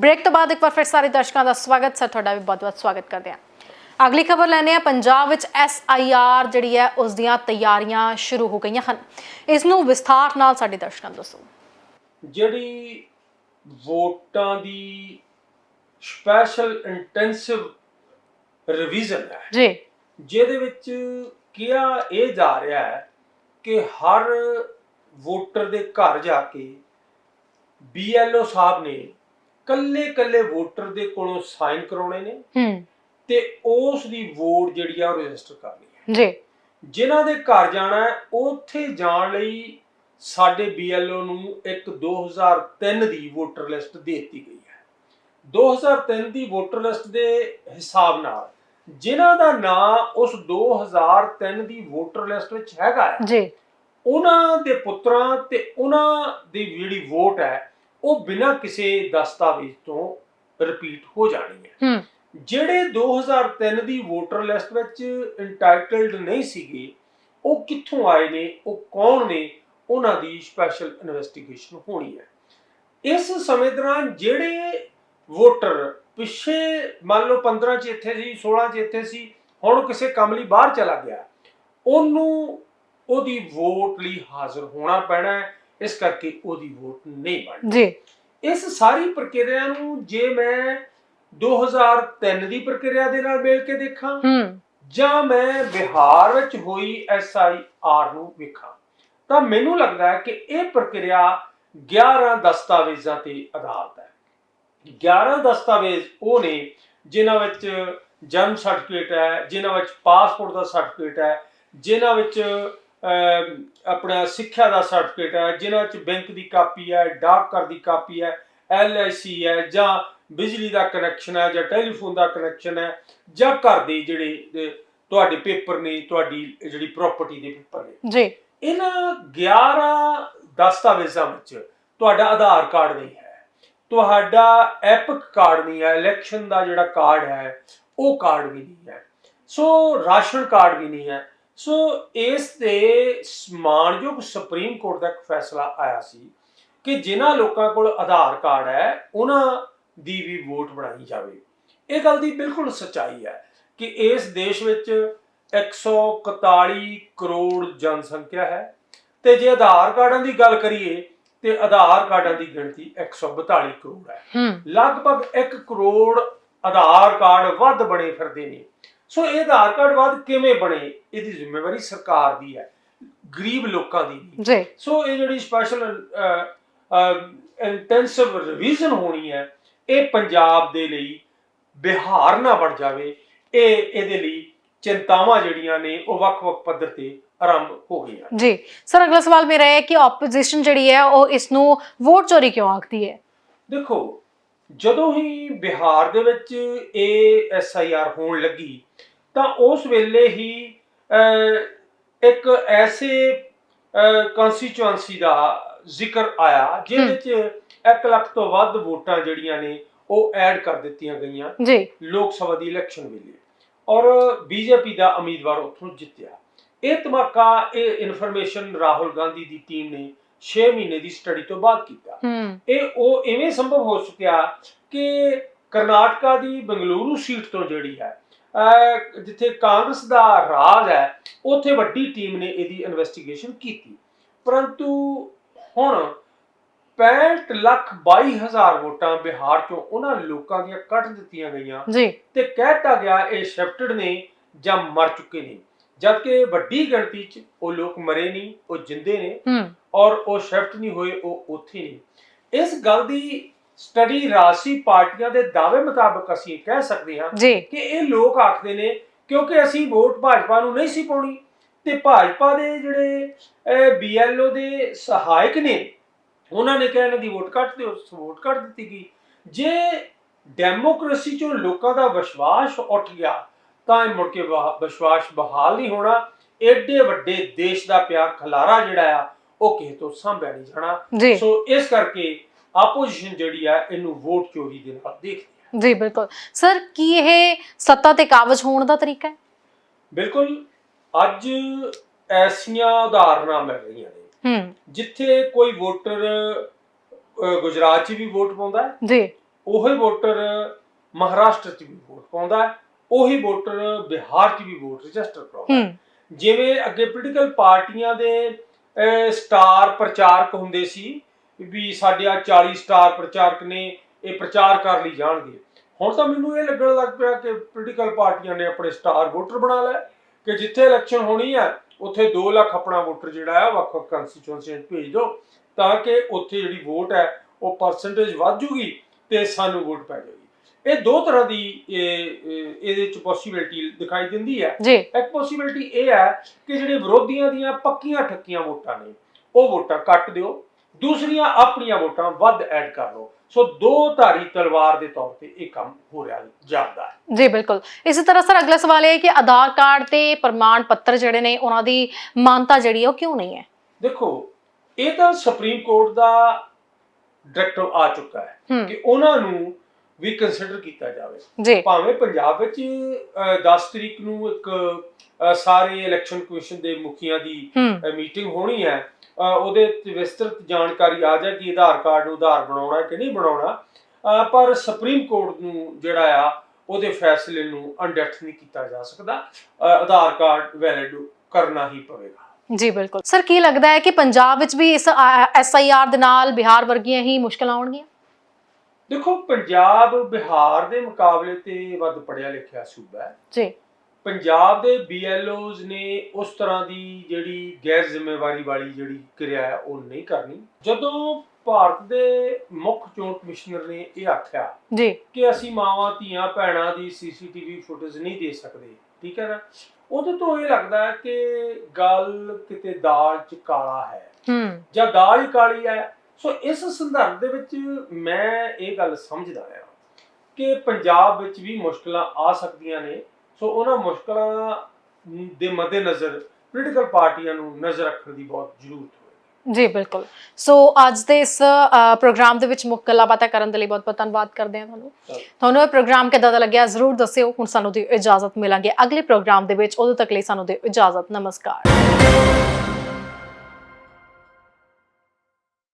Break ਤੋਂ ਬਾਅਦ ਇੱਕ ਵਾਰ ਫਿਰ ਸਾਰੇ ਦਰਸ਼ਕਾਂ ਦਾ ਸਵਾਗਤ ਸਰ ਤੁਹਾਡਾ ਵੀ ਬਹੁਤ-ਬਹੁਤ ਸਵਾਗਤ ਕਰਦੇ ਹਾਂ। ਅਗਲੀ ਖਬਰ ਲੈਣੇ ਆ ਪੰਜਾਬ ਵਿੱਚ ਐਸਆਈਆਰ ਜਿਹੜੀ ਹੈ ਉਸ ਦੀਆਂ ਤਿਆਰੀਆਂ ਸ਼ੁਰੂ ਹੋ ਗਈਆਂ ਹਨ। ਇਸ ਨੂੰ ਵਿਸਥਾਰ ਨਾਲ ਸਾਡੇ ਦਰਸ਼ਕਾਂ ਨੂੰ ਦੱਸੋ। ਜਿਹੜੀ ਵੋਟਾਂ ਦੀ ਸਪੈਸ਼ਲ ਇੰਟੈਂਸਿਵ ਰਿਵੀਜ਼ਨ ਹੈ ਜੀ। ਜਿਹਦੇ ਵਿੱਚ ਕਿਹਾ ਇਹ ਜਾ ਰਿਹਾ ਹੈ ਕਿ ਹਰ ਵੋਟਰ ਦੇ ਘਰ ਜਾ ਕੇ ਬੀਐਲਓ ਸਾਹਿਬ ਨੇ ਕੱਲੇ ਕੱਲੇ ਵੋਟਰ ਦੇ ਕੋਲੋਂ ਸਾਈਨ ਕਰਾਉਣੇ ਨੇ ਹੂੰ। ਤੇ ਉਸ ਦੀ ਵੋਟ ਜਿਹੜੀ ਆ ਉਹ ਰਜਿਸਟਰ ਕਰਨੀ ਹੈ। ਜੀ। ਜਿਨ੍ਹਾਂ ਦੇ ਘਰ ਜਾਣਾ ਹੈ ਉੱਥੇ ਜਾਣ ਲਈ ਸਾਡੇ ਬੀਐਲਓ ਨੂੰ ਇੱਕ 2003 ਦੀ ਵੋਟਰ ਲਿਸਟ ਦੇ ਦਿੱਤੀ ਗਈ ਹੈ। 2003 ਦੀ ਵੋਟਰ ਲਿਸਟ ਦੇ ਹਿਸਾਬ ਨਾਲ ਜਿਨ੍ਹਾਂ ਦਾ ਨਾਂ ਉਸ 2003 ਦੀ ਵੋਟਰ ਲਿਸਟ ਵਿੱਚ ਹੈਗਾ ਹੈ ਜੀ। ਉਹਨਾਂ ਦੇ ਪੁੱਤਰਾਂ ਤੇ ਉਹਨਾਂ ਦੀ ਜਿਹੜੀ ਵੋਟ ਹੈ ਉਹ ਬਿਨਾਂ ਕਿਸੇ ਦਸਤਾਵੇਜ਼ ਤੋਂ ਰਿਪੀਟ ਹੋ ਜਾਣੀ ਹੈ। ਜਿਹੜੇ 2003 ਦੀ ਵੋਟਰ ਲਿਸਟ ਵਿੱਚ ਇੰਟਾਈਟਲਡ ਨਹੀਂ ਸੀਗੇ ਉਹ ਕਿੱਥੋਂ ਆਏ ਨੇ ਉਹ ਕੌਣ ਨੇ ਉਹਨਾਂ ਦੀ ਸਪੈਸ਼ਲ ਇਨਵੈਸਟੀਗੇਸ਼ਨ ਹੋਣੀ ਹੈ। ਇਸ ਸਮੇਂ ਦੌਰਾਨ ਜਿਹੜੇ ਵੋਟਰ ਪਿੱਛੇ ਮੰਨ ਲਓ 15 ਚ ਇੱਥੇ ਸੀ 16 ਚ ਇੱਥੇ ਸੀ ਹੁਣ ਕਿਸੇ ਕੰਮ ਲਈ ਬਾਹਰ ਚਲਾ ਗਿਆ ਉਹਨੂੰ ਉਹਦੀ ਵੋਟ ਲਈ ਹਾਜ਼ਰ ਹੋਣਾ ਪੈਣਾ ਹੈ। ਇਸ ਕਰਕੇ ਉਹਦੀ ਵੋਟ ਨਹੀਂ ਬਣਨੀ ਜੀ। ਇਸ ਸਾਰੀ ਪ੍ਰਕਿਰਿਆ ਨੂੰ ਜੇ ਮੈਂ 2003 ਦੀ ਪ੍ਰਕਿਰਿਆ ਦੇ ਨਾਲ ਮੇਲ ਕੇ ਦੇਖਾਂ ਹੂੰ। ਜਾਂ ਮੈਂ ਬਿਹਾਰ ਵਿੱਚ ਹੋਈ ਐਸਆਈਆਰ ਨੂੰ ਵੇਖਾਂ ਤਾਂ ਮੈਨੂੰ ਲੱਗਦਾ ਹੈ ਕਿ ਇਹ ਪ੍ਰਕਿਰਿਆ 11 ਦਸਤਾਵੇਜ਼ਾਂ ਤੇ ਆਧਾਰਿਤ ਹੈ। 11 ਦਸਤਾਵੇਜ਼ ਉਹ ਨੇ ਜਿਨ੍ਹਾਂ ਵਿੱਚ ਜਨਮ ਸਰਟੀਫਿਕੇਟ ਹੈ ਜਿਨ੍ਹਾਂ ਵਿੱਚ ਪਾਸਪੋਰਟ ਦਾ ਸਰਟੀਫਿਕੇਟ ਹੈ ਜਿਨ੍ਹਾਂ ਵਿੱਚ ਆਪਣਾ ਸਿੱਖਿਆ ਦਾ ਸਰਟੀਫਿਕੇਟ ਹੈ ਜਿਨ੍ਹਾਂ ਵਿੱਚ ਬੈਂਕ ਦੀ ਕਾਪੀ ਹੈ ਡਾਕਘਰ ਦੀ ਕਾਪੀ ਹੈ ਐਲਆਈਸੀ ਹੈ ਜਾਂ ਬਿਜਲੀ ਦਾ ਕਨੈਕਸ਼ਨ ਹੈ ਜਾਂ ਟੈਲੀਫੋਨ ਦਾ ਕਨੈਕਸ਼ਨ ਹੈ ਜਾਂ ਘਰ ਦੇ ਜਿਹੜੇ ਤੁਹਾਡੇ ਪੇਪਰ ਨੇ ਤੁਹਾਡੀ ਜਿਹੜੀ ਪ੍ਰਾਪਰਟੀ ਦੇ ਪੇਪਰ ਨੇ। ਜੀ। ਇਹਨਾਂ 11 ਦਸਤਾਵੇਜ਼ਾਂ ਵਿੱਚ ਤੁਹਾਡਾ ਆਧਾਰ ਕਾਰਡ ਨਹੀਂ ਹੈ। ਤੁਹਾਡਾ ਐਪਿਕ ਕਾਰਡ ਨਹੀਂ ਹੈ ਇਲੈਕਸ਼ਨ ਦਾ ਜਿਹੜਾ ਕਾਰਡ ਹੈ ਉਹ ਕਾਰਡ ਵੀ ਨਹੀਂ ਹੈ। ਸੋ ਰਾਸ਼ਨ ਕਾਰਡ ਵੀ ਨਹੀਂ ਹੈ। ਸੋ ਇਸ ਤੇ ਸਮਾਨਯੋਗ ਸੁਪਰੀਮ ਕੋਰਟ ਦਾ ਇੱਕ ਫੈਸਲਾ ਆਇਆ ਸੀ ਕਿ ਜਿਨ੍ਹਾਂ ਲੋਕਾਂ ਕੋਲ ਆਧਾਰ ਕਾਰਡ ਹੈ ਉਹਨਾਂ ਦੀ ਵੀ ਵੋਟ ਬਣਾਈ ਜਾਵੇ। ਇਹ ਗੱਲ ਦੀ ਬਿਲਕੁਲ ਸੱਚਾਈ ਹੈ ਕਿ ਇਸ ਦੇਸ਼ ਵਿੱਚ 141 ਕਰੋੜ ਜਨਸੰਖਿਆ ਹੈ ਤੇ ਜੇ ਆਧਾਰ ਕਾਰਡਾਂ ਦੀ ਗੱਲ ਕਰੀਏ ਤੇ ਆਧਾਰ ਕਾਰਡਾਂ ਦੀ ਗਿਣਤੀ 142 ਕਰੋੜ ਹੈ। ਹੂੰ। ਲਗਭਗ 1 ਕਰੋੜ ਆਧਾਰ ਕਾਰਡ ਵੱਧ ਬਣੇ ਫਿਰਦੇ ਨੇ। ਸੋ ਇਹ ਆਧਾਰ ਕਾਰਡ ਵੱਧ ਕਿਵੇਂ ਬਣੇ? ਇਹਦੀ ਜ਼ਿੰਮੇਵਾਰੀ ਸਰਕਾਰ ਦੀ ਹੈ ਗਰੀਬ ਲੋਕਾਂ ਦੀ ਨਹੀਂ ਜੀ। ਸੋ ਇਹ ਜਿਹੜੀ ਸਪੈਸ਼ਲ ਇੰਟੈਂਸਿਵ ਰਿਵੀਜ਼ਨ ਹੋਣੀ ਹੈ ਇਹ ਪੰਜਾਬ ਦੇ ਲਈ ਬਿਹਾਰ ਨਾ ਬਣ ਜਾਵੇ। ਇਹ ਇਹਦੇ ਲਈ ਚਿੰਤਾਵਾਂ ਜਿਹੜੀਆਂ ਨੇ ਉਹ ਵੱਖ-ਵੱਖ ਪੱਧਰ ਤੇ ਆਰੰਭ ਹੋ ਗਈਆਂ ਜੀ। ਸਰ ਅਗਲਾ ਸਵਾਲ ਮੇਰਾ ਹੈ ਕਿ ਆਪੋਜੀਸ਼ਨ ਜਿਹੜੀ ਹੈ ਉਹ ਇਸ ਨੂੰ ਵੋਟ ਚੋਰੀ ਕਿਉਂ ਆਖਦੀ ਹੈ? ਦੇਖੋ ਜਦੋਂ ਹੀ ਬਿਹਾਰ ਦੇ ਵਿੱਚ ਇਹ ਐਸਆਈਆਰ ਹੋਣ ਲੱਗੀ ਤਾਂ ਉਸ ਵੇਲੇ ਹੀ ਇੱਕ ਐਸੇ ਕਨਸਟੀਚੁਐਂਸੀ ਦਾ ਜ਼ਿਕਰ ਆਇਆ ਜਿਹਦੇ ਵਿੱਚ 1 ਲੱਖ ਤੋਂ ਵੱਧ ਵੋਟਾਂ ਜਿਹੜੀਆਂ ਨੇ ਉਹ ਐਡ ਕਰ ਦਿੱਤੀਆਂ ਗਈਆਂ ਜੀ। ਲੋਕ ਸਭਾ ਦੀ ਇਲੈਕਸ਼ਨ ਵੇਲੇ। ਔਰ ਬੀਜੇਪੀ ਦਾ ਉਮੀਦਵਾਰ ਉੱਥੋਂ ਜਿੱਤਿਆ। ਇਹ ਧਮਾਕਾ ਇਹ ਇਨਫੋਰਮੇਸ਼ਨ ਰਾਹੁਲ ਗਾਂਧੀ ਦੀ ਟੀਮ ਨੇ 6 ਮਹੀਨੇ ਦੀ ਸਟੱਡੀ ਤੋਂ ਬਾਅਦ ਕੀਤਾ। ਇਹ ਉਹ ਇਵੇਂ ਸੰਭਵ ਹੋ ਸਕਿਆ ਕਿ ਕਰਨਾਟਕਾ ਦੀ ਬੰਗਲੁਰੂ ਸੀਟ ਤੋਂ ਜਿਹੜੀ ਹੈ ਜਿੱਥੇ ਕਾਂਗਰਸ ਦਾ ਰਾਜ ਹੈ ਉੱਥੇ ਵੱਡੀ ਟੀਮ ਨੇ ਇਹਦੀ ਇਨਵੈਸਟੀਗੇਸ਼ਨ ਕੀਤੀ। ਪਰੰਤੂ ਹੁਣ 65 ਲੱਖ 22 ਹਜ਼ਾਰ ਵੋਟਾਂ ਬਿਹਾਰ ਚੋਂ ਉਹਨਾਂ ਲੋਕਾਂ ਦੀਆਂ ਕੱਟ ਦਿੱਤੀਆਂ ਗਈਆਂ ਜੀ। ਤੇ ਕਹਿਤਾ ਗਿਆ ਇਹ ਸ਼ਿਫਟਡ ਨੇ ਜਾਂ ਮਰ ਚੁੱਕੇ ਨੇ। ਜਦਕਿ ਵੱਡੀ ਗਿਣਤੀ 'ਚ ਉਹ ਲੋਕ ਮਰੇ ਨਹੀਂ ਉਹ ਜਿੰਦੇ ਨੇ ਔਰ ਉਹ ਸ਼ਿਫਟ ਨਹੀਂ ਹੋਏ ਉਹ ਉੱਥੇ ਨਹੀਂ ਇਸ ਗੱਲ ਦੀ ਸਟੱਡੀ ਰਾਸ਼ੀ ਪਾਰਟੀਆਂ ਦੇ ਦਾਅਵੇ ਮੁਤਾਬਕ ਅਸੀਂ ਕਹਿ ਸਕਦੇ ਹਾਂ ਕਿ ਇਹ ਲੋਕ ਆਖਦੇ ਨੇ ਕਿਉਂਕਿ ਅਸੀਂ ਵੋਟ ਭਾਜਪਾ ਨੂੰ ਨਹੀਂ ਸੀ ਪਾਉਣੀ ਤੇ ਭਾਜਪਾ ਦੇ ਜਿਹੜੇ ਬੀਐਲਓ ਦੇ ਸਹਾਇਕ ਨੇ ਉਹਨਾਂ ਨੇ ਕਿਹਾ ਇਹਨਾਂ ਦੀ ਵੋਟ ਕੱਟ ਦਿਓ ਵੋਟ ਕੱਟ ਦਿੱਤੀ ਗਈ। ਜੇ ਡੈਮੋਕ੍ਰੇਸੀ ਚੋਂ ਲੋਕਾਂ ਦਾ ਵਿਸ਼ਵਾਸ ਉੱਠ ਗਿਆ ਤਾਂ ਇਹ ਮੁੜ ਕੇ ਵਿਸ਼ਵਾਸ ਬਹਾਲ ਨਹੀਂ ਹੋਣਾ। ਏਡੇ ਵੱਡੇ ਦੇਸ਼ ਦਾ ਪਿਆ ਖਲਾਰਾ ਜਿਹੜਾ ਆ ਉਹ ਕਿਸੇ ਤੋਂ ਸਾਂਭਿਆ ਨਹੀਂ ਜਾਣਾ। ਸੋ ਇਸ ਕਰਕੇ ਆਪੋਜੀਸ਼ਨ ਜਿਹੜੀ ਆ ਇਹਨੂੰ ਵੋਟ ਚੋਰੀ ਦੇ ਨਾਲ ਦੇਖਦੀ ਜੀ ਬਿਲਕੁਲ। ਸਰ ਕੀ ਇਹ ਸੱਤਾ ਤੇ ਕਾਬਜ ਹੋਣ ਦਾ ਤਰੀਕਾ ਹੈ? ਬਿਲਕੁਲ ਅੱਜ ਐਸੀਆਂ ਉਦਾਹਰਨਾਂ ਮਿਲ ਰਹੀਆਂ ਨੇ। ਹੂੰ। ਜਿੱਥੇ ਕੋਈ ਵੋਟਰ ਗੁਜਰਾਤ 'ਚ ਵੀ ਵੋਟ ਪਾਉਂਦਾ ਹੈ। ਜੀ। ਉਹੀ ਵੋਟਰ ਮਹਾਰਾਸ਼ਟਰ 'ਚ ਵੀ ਵੋਟ ਪਾਉਂਦਾ ਹੈ। ਉਹੀ ਵੋਟਰ ਬਿਹਾਰ 'ਚ ਵੀ ਵੋਟ ਰਜਿਸਟਰ ਕਰਾਉਂਦਾ। ਜਿਵੇਂ ਅੱਗੇ ਪੋਲੀਟੀਕਲ ਪਾਰਟੀਆਂ ਦੇ ਸਟਾਰ ਪ੍ਰਚਾਰਕ ਹੁੰਦੇ ਸੀ ਵੀ ਸਾਡੇ ਆ 40 ਸਟਾਰ ਪ੍ਰਚਾਰਕ ਨੇ ਇਹ ਪ੍ਰਚਾਰ ਕਰ ਲਈ ਜਾਣਗੇ। ਹੁਣ ਤਾਂ ਮੈਨੂੰ ਇਹ ਲੱਗਣ ਲੱਗ ਪਿਆ ਕਿ ਪੋਲੀਟੀਕਲ ਪਾਰਟੀਆਂ ਨੇ ਆਪਣੇ ਸਟਾਰ ਵੋਟਰ ਬਣਾ ਲਏ ਕਿ ਜਿੱਥੇ ਇਲੈਕਸ਼ਨ ਹੋਣੀ ਹੈ ਉੱਥੇ 2 ਲੱਖ ਆਪਣਾ ਵੋਟਰ ਜਿਹੜਾ ਹੈ ਵੱਖ-ਵੱਖ ਕੰਸਟੀਚੁਐਂਸੀਆਂ 'ਚ ਭੇਜ ਦਿਓ ਤਾਂ ਕਿ ਉੱਥੇ ਜਿਹੜੀ ਵੋਟ ਹੈ ਉਹ ਪਰਸੈਂਟੇਜ ਵੱਧ ਜੂਗੀ ਤੇ ਸਾਨੂੰ ਵੋਟ ਪੈ ਜਾਏਗੀ। ਇਹ ਦੋ ਤਰ੍ਹਾਂ ਦੀ ਇਹ- ਇਹ- ਇਹਦੇ ਚ ਪੋਸਿਬਿਲਿਟੀ ਦਿਖਾਈ ਦਿੰਦੀ ਹੈ। ਜੀ। ਇੱਕ ਪੋਸਿਬਿਲਿਟੀ ਇਹ ਹੈ ਕਿ ਜਿਹੜੇ ਵਿਰੋਧੀਆਂ ਦੀਆਂ ਪੱਕੀਆਂ ਠੱਕੀਆਂ ਵੋਟਾਂ ਨੇ ਉਹ ਵੋਟਾਂ ਕੱਟ ਦਿਓ। ਦੂਸਰੀਆਂ ਆਪਣੀਆਂ ਵੋਟਾਂ ਵੱਧ ਐਡ ਕਰ ਲਓ। ਸੋ ਦੋ ਧਾਰੀ ਤਲਵਾਰ ਦੇ ਤੌਰ ਤੇ ਇਹ ਕੰਮ ਹੋ ਰਿਹਾ ਜਾਂਦਾ ਹੈ। ਜੀ ਬਿਲਕੁਲ। ਇਸੇ ਤਰ੍ਹਾਂ ਸਰ ਅਗਲਾ ਸਵਾਲ ਇਹ ਹੈ ਕਿ ਆਧਾਰ ਕਾਰਡ ਤੇ ਪ੍ਰਮਾਣ ਪੱਤਰ ਜਿਹੜੇ ਨੇ ਉਹਨਾਂ ਦੀ ਮਾਨਤਾ ਜਿਹੜੀ ਹੈ ਉਹ ਕਿਉਂ ਨਹੀਂ ਹੈ? ਦੇਖੋ ਇਹ ਤਾਂ ਸੁਪਰੀਮ ਕੋਰਟ ਦਾ ਡਾਇਰੈਕਟਰ ਆ ਚੁੱਕਾ ਹੂੰ। ਕਿ ਉਹਨਾਂ ਨੂੰ ਵੀ ਕੰਸੀਡਰ ਕੀਤਾ ਜਾਵੇ। ਭਾਵੇਂ ਪੰਜਾਬ ਵਿੱਚ ਅਹ, 10 ਤਰੀਕ ਨੂੰ ਇੱਕ ਸਾਰੇ ਇਲੈਕਸ਼ਨ ਕਮਿਸ਼ਨ ਦੇ ਮੁਖੀਆਂ ਦੀ ਮੀਟਿੰਗ ਹੋਣੀ ਹੈ ਉਹਦੇ ਵਿਸਤ੍ਰਿਤ ਜਾਣਕਾਰੀ ਆ ਜਾਏ ਕਿ ਆਧਾਰ ਕਾਰਡ ਨੂੰ ਆਧਾਰ ਬਣਾਉਣਾ ਕਿ ਨਹੀਂ ਬਣਾਉਣਾ। ਪਰ ਸੁਪਰੀਮ ਕੋਰਟ ਨੂੰ ਜਿਹੜਾ ਆ ਉਹਦੇ ਫੈਸਲੇ ਨੂੰ ਅਨਡੈਥ ਨਹੀਂ ਕੀਤਾ ਜਾ ਸਕਦਾ। ਆਧਾਰ ਕਾਰਡ ਵੈਲਿਡ ਕਰਨਾ ਹੀ ਪਵੇਗਾ। ਜੀ ਬਿਲਕੁਲ। ਸਰ ਕੀ ਲੱਗਦਾ ਹੈ ਕਿ ਪੰਜਾਬ ਵਿੱਚ ਵੀ ਇਸ ਐਸਆਈਆਰ ਦੇ ਨਾਲ ਬਿਹਾਰ ਵਰਗੀਆਂ ਹੀ ਮੁਸ਼ਕਲਾਂ ਆਉਣਗੀਆਂ? ਦੇਖੋ ਪੰਜਾਬ ਬਿਹਾਰ ਦੇ ਮੁਕਾਬਲੇ ਤੇ ਵੱਧ ਪੜਿਆ ਲਿਖਿਆ ਸੂਬਾ ਹੈ। ਜੀ। ਪੰਜਾਬ ਦੇ BLOs ਨੇ ਉਸ ਤਰ੍ਹਾਂ ਦੀ ਜਿਹੜੀ ਗੈਰ ਜ਼ਿੰਮੇਵਾਰੀ ਵਾਲੀ ਜਿਹੜੀ ਕਿਰਿਆ ਹੈ ਉਹ ਨਹੀਂ ਕਰਨੀ। ਜਦੋਂ ਭਾਰਤ ਦੇ ਮੁੱਖ ਚੋਣ ਕਮਿਸ਼ਨਰ ਨੇ ਇਹ ਆਖਿਆ ਜੀ। ਕਿ ਅਸੀਂ ਮਾਵਾਂ ਧੀਆਂ ਭੈਣਾਂ ਦੀ ਸੀਸੀਟੀਵੀ ਫੁਟੇਜ ਨਹੀਂ ਦੇ ਸਕਦੇ ਠੀਕ ਹੈ ਨਾ? ਉਹਦੇ ਤੋਂ ਇਹ ਲੱਗਦਾ ਹੈ ਕਿ ਗੱਲ ਕਿਤੇ ਦਾਲ ਚ ਕਾਲਾ ਹੈ। ਹੂੰ। ਜਾਂ ਦਾਲ ਹੀ ਕਾਲੀ ਹੈ ਸੋ ਇਸ ਸੰਦਰਭ ਦੇ ਵਿੱਚ ਮੈਂ ਇਹ ਗੱਲ ਸਮਝਦਾ ਹਾਂ ਕਿ ਪੰਜਾਬ ਵਿੱਚ ਵੀ ਮੁਸ਼ਕਲਾਂ ਆ ਸਕਦੀਆਂ ਨੇ। ਸੋ ਉਹਨਾਂ ਮੁਸ਼ਕਲਾਂ ਦੇ ਮੱਦੇਨਜ਼ਰ ਪੋਲੀਟੀਕਲ ਪਾਰਟੀਆਂ ਨੂੰ ਨਜ਼ਰ ਰੱਖਣ ਦੀ ਬਹੁਤ ਜ਼ਰੂਰਤ ਜੀ ਬਿਲਕੁਲ। ਸੋ ਅੱਜ ਦੇ ਇਸ ਪ੍ਰੋਗਰਾਮ ਦੇ ਵਿੱਚ ਮੁੱਖ ਗੱਲਾਂ ਬਾਤਾਂ ਕਰਨ ਦੇ ਲਈ ਬਹੁਤ ਬਹੁਤ ਧੰਨਵਾਦ ਕਰਦੇ ਹਾਂ ਤੁਹਾਨੂੰ। ਤੁਹਾਨੂੰ ਇਹ ਪ੍ਰੋਗਰਾਮ ਕਿੱਦਾਂ ਦਾ ਲੱਗਿਆ ਜ਼ਰੂਰ ਦੱਸਿਓ। ਹੁਣ ਸਾਨੂੰ ਦੀ ਇਜਾਜ਼ਤ ਮਿਲਾਂਗੇ ਅਗਲੇ ਪ੍ਰੋਗਰਾਮ ਦੇ ਵਿੱਚ। ਉਦੋਂ ਤੱਕ ਲਈ ਸਾਨੂੰ ਦਿਓ ਇਜਾਜ਼ਤ। ਨਮਸਕਾਰ।